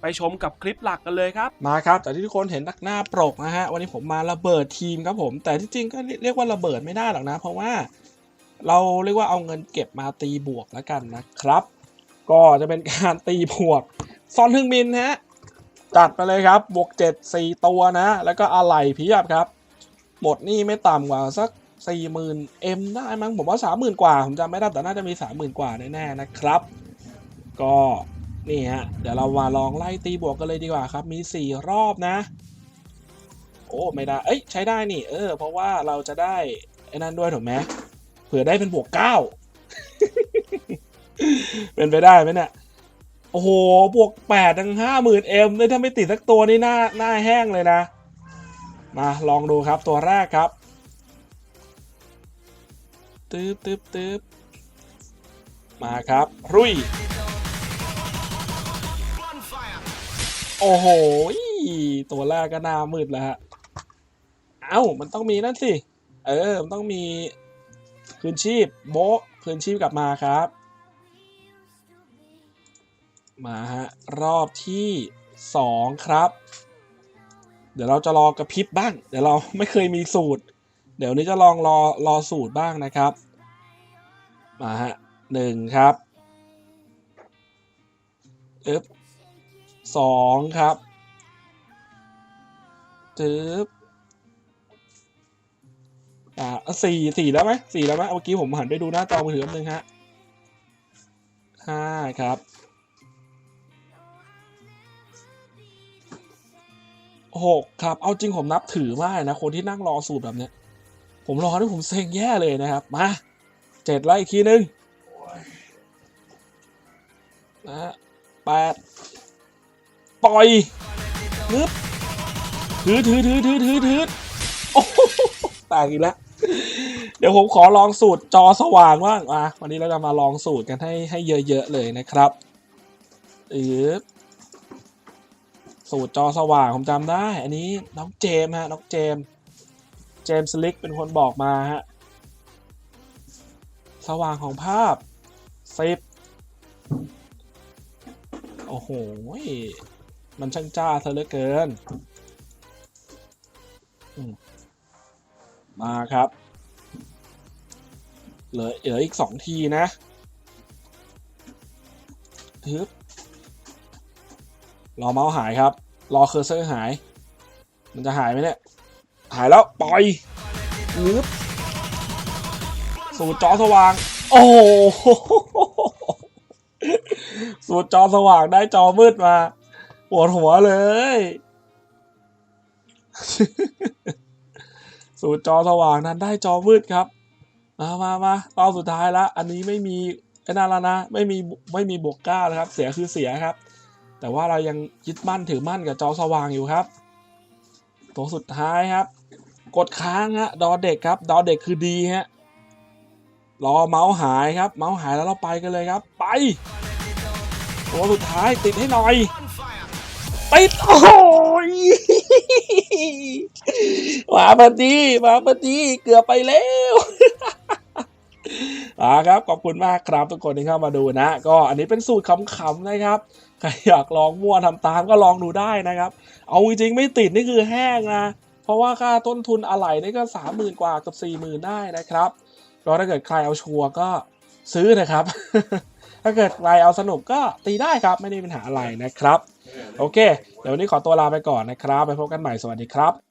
ไปชมกับคลิปหลักกันเลยครับ มาครับ แต่ที่ทุกคนเห็นนักหน้าปรกนะฮะ วันนี้ผมมาระเบิดทีมครับผม แต่ที่จริงก็เรียกว่าระเบิดไม่ได้หรอกนะ เพราะว่า เราเรียกว่าเอาเงินเก็บมาตีบวกแล้วกันนะครับ ก็จะเป็นการตีบวกซอนทึงมินฮะ จัดไปเลยครับ บวก7 4ตัวนะ แล้วก็อะไหล่เพียบครับ หมดนี่ไม่ต่ำกว่าสัก40,000 M ได้มั้งผมว่า30,000กว่า ผมจำไม่ได้แต่น่าจะมี30,000กว่าแน่ๆนะครับ ก็ นี่ฮะ เดี๋ยวเรามาลองไล่ตีบวกกันเลยดีกว่าครับ มี 4 รอบนะ โอ้ไม่ได้ เอ้ยใช้ได้นี่ เออ เพราะว่าเราจะได้ไอ้นั่นด้วยถูกไหมเผื่อได้เป็นบวก9เป็นไปได้ไหมเนี่ย โอ้โห บวก8ทั้ง50,000 M เลยถ้าไม่ติดสักตัวนี่หน้าหน้าแห้งเลยนะ มาลองดูครับตัวแรกครับตึ๊บตึ๊บตึ๊บมาครับ รุ่ย โอ้โห ตัวแรกก็หน้ามืดแล้วฮะ เอ้า มันต้องมีนั่นสิ เออ มันต้องมีคืนชีพโบะคืนชีพกลับมาครับ มาฮะ รอบที่สองครับ เดี๋ยวเราจะรอกระพริบบ้าง เดี๋ยวเราไม่เคยมีสูตร เดี๋ยวนี้จะลองรอรอสูตรบ้างนะครับ มาฮะหนึ่งครับอึ๊บ สองครับจึ๊บอ่าสี่สี่แล้วไหมสี่แล้วไหมเมื่อกี้ผมหันไปดูหน้าจอมือถือแป๊บนึงฮะห้าครับหกครับ เอาจริงผมนับถือมากนะ คนที่นั่งรอสูตรแบบเนี้ย ผมรอที่ผมเซ็งแย่เลยนะครับ มาเจ็ดแล้วอีกทีนึงนะฮะแปด ปล่อยนึบถือถือถือถือถือถือโอ้โหแตกอีกแล้ว เดี๋ยวผมขอลองสูตรจอสว่างบ้างอะวันนี้เราจะมาลองสูตรกันให้ให้เยอะๆเลยนะครับอือสูตรจอสว่างผมจำได้ อันนี้น้องเจมฮะน้องเจม เจมสลิกเป็นคนบอกมาฮะสว่างของภาพสิบโอ้โห มันช่างจ้าเธอเหลือเกินมมาครับ เหลือเหลืออีกสองทีนะทึบรอเมาส์หายครับ รอเคอร์เซอร์หาย มันจะหายไหมเนี่ย หายแล้ว ปล่อยนึบสูตรจอสว่าง โอ้โหสูตรจอสว่างได้จอมืดมา ปวดหัวเลย สูตรจอสว่างนั้นได้จอมืดครับ มามามาตอนสุดท้ายละ อันนี้ไม่มีไอ้นั่นแล้วนะ ไม่มีไม่มีบวกเก้านะครับ เสียคือเสียครับ แต่ว่าเรายังยึดมั่นถือมั่นกับจอสว่างอยู่ครับ ตัวสุดท้ายครับ กดค้างฮะ ดอเด็กครับ ดอเด็กคือดีฮะ รอเมาส์หายครับ เมาส์หายแล้วเราไปกันเลยครับ ไป ตัวสุดท้ายติดให้หน่อย ติดโอ้ยมาพอดีมาพอดีเกือบไปแล้วอ่าครับขอบคุณมากครับทุกคนที่เข้ามาดูนะ ก็อันนี้เป็นสูตรขำๆนะครับใครอยากลองมั่วทำตามก็ลองดูได้นะครับ เอาจริงๆไม่ติดนี่คือแห้งนะ เพราะว่าค่าต้นทุนอะไหล่นี่ก็สามหมื่นกว่ากับสี่หมื่นได้นะครับก็ถ้าเกิดใครเอาชัวร์ก็ซื้อนะครับ ถ้าเกิดใครเอาสนุกก็ตีได้ครับไม่ได้ปัญหาอะไรนะครับ โอเค เดี๋ยววันนี้ขอตัวลาไปก่อนนะครับ ไปพบกันใหม่ สวัสดีครับ